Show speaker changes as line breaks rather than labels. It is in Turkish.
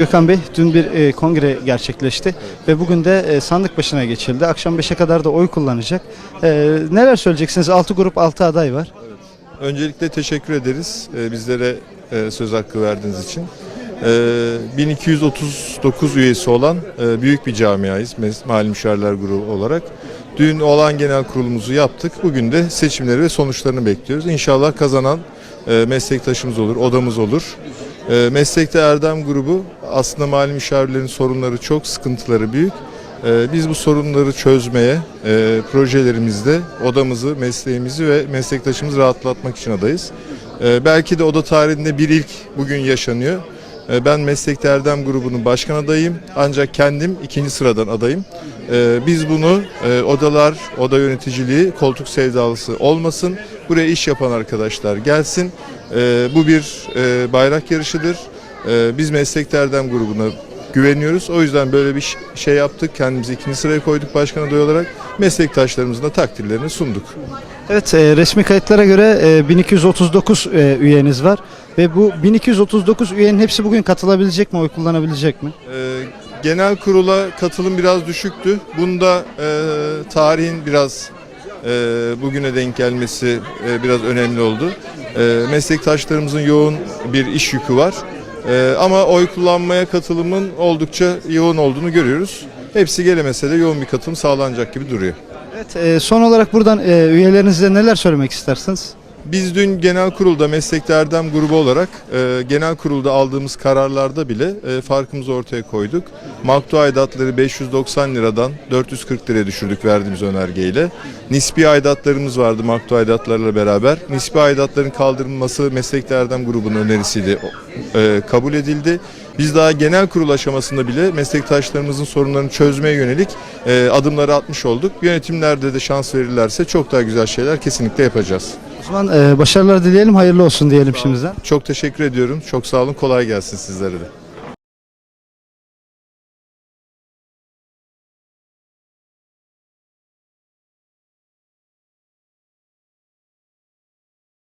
Gökhan Bey dün bir e, kongre gerçekleşti ve bugün de e, sandık başına geçildi. Akşam 5'e kadar da oy kullanacak. E, neler söyleyeceksiniz? 6 grup 6 aday var.
Öncelikle teşekkür ederiz e, bizlere e, söz hakkı verdiğiniz için. E, 1239 üyesi olan e, büyük bir camiayız Mali Müşavirler Grubu olarak. Dün olan genel kurulumuzu yaptık. Bugün de seçimleri ve sonuçlarını bekliyoruz. İnşallah kazanan e, meslektaşımız olur, odamız olur. E, Meslekte Erdem Grubu aslında mali müşavirlerin sorunları çok, sıkıntıları büyük. Ee, Biz bu sorunları çözmeye e, projelerimizde odamızı, mesleğimizi ve meslektaşımızı rahatlatmak için adayız. Ee, Belki de oda tarihinde bir ilk bugün yaşanıyor. Ee, Ben Meslekte Erdem grubunun başkan adayım ancak kendim ikinci sıradan adayım. Ee, Biz bunu e, odalar, oda yöneticiliği koltuk sevdalısı olmasın. Buraya iş yapan arkadaşlar gelsin. Ee, Bu bir e, bayrak yarışıdır. Ee, Biz Meslekte Erdem grubuna güveniyoruz. O yüzden böyle bir şey yaptık. Kendimizi ikinci sıraya koyduk başkan adayı olarak. Meslektaşlarımızın da takdirlerini sunduk.
Evet e, resmi kayıtlara göre e, 1239 e, üyeniz var ve bu 1239 üyenin hepsi bugün katılabilecek mi, oy kullanabilecek mi?
Ee, genel kurula katılım biraz düşüktü. Bunda e, tarihin biraz e, bugüne denk gelmesi e, biraz önemli oldu. E, meslektaşlarımızın yoğun bir iş yükü var. E, ama oy kullanmaya katılımın oldukça yoğun olduğunu görüyoruz. Hepsi gelemese de yoğun bir katılım sağlanacak gibi duruyor.
Evet e, son olarak buradan e, üyelerinize neler söylemek istersiniz?
Biz dün genel kurulda meslekte Erdem grubu olarak e, genel kurulda aldığımız kararlarda bile e, farkımızı ortaya koyduk. Maktu aidatları 590 liradan 440 liraya düşürdük verdiğimiz önergeyle. Nispi aidatlarımız vardı maktu aidatlarla beraber. Nispi aidatların kaldırılması meslekte Erdem grubunun önerisiydi. E, kabul edildi. Biz daha genel kurul aşamasında bile meslektaşlarımızın sorunlarını çözmeye yönelik e, adımları atmış olduk. Yönetimlerde de şans verirlerse çok daha güzel şeyler kesinlikle yapacağız.
O zaman e, başarılar dileyelim, hayırlı olsun diyelim şimdiden.
Çok teşekkür ediyorum. Çok sağ olun. Kolay gelsin sizlere de.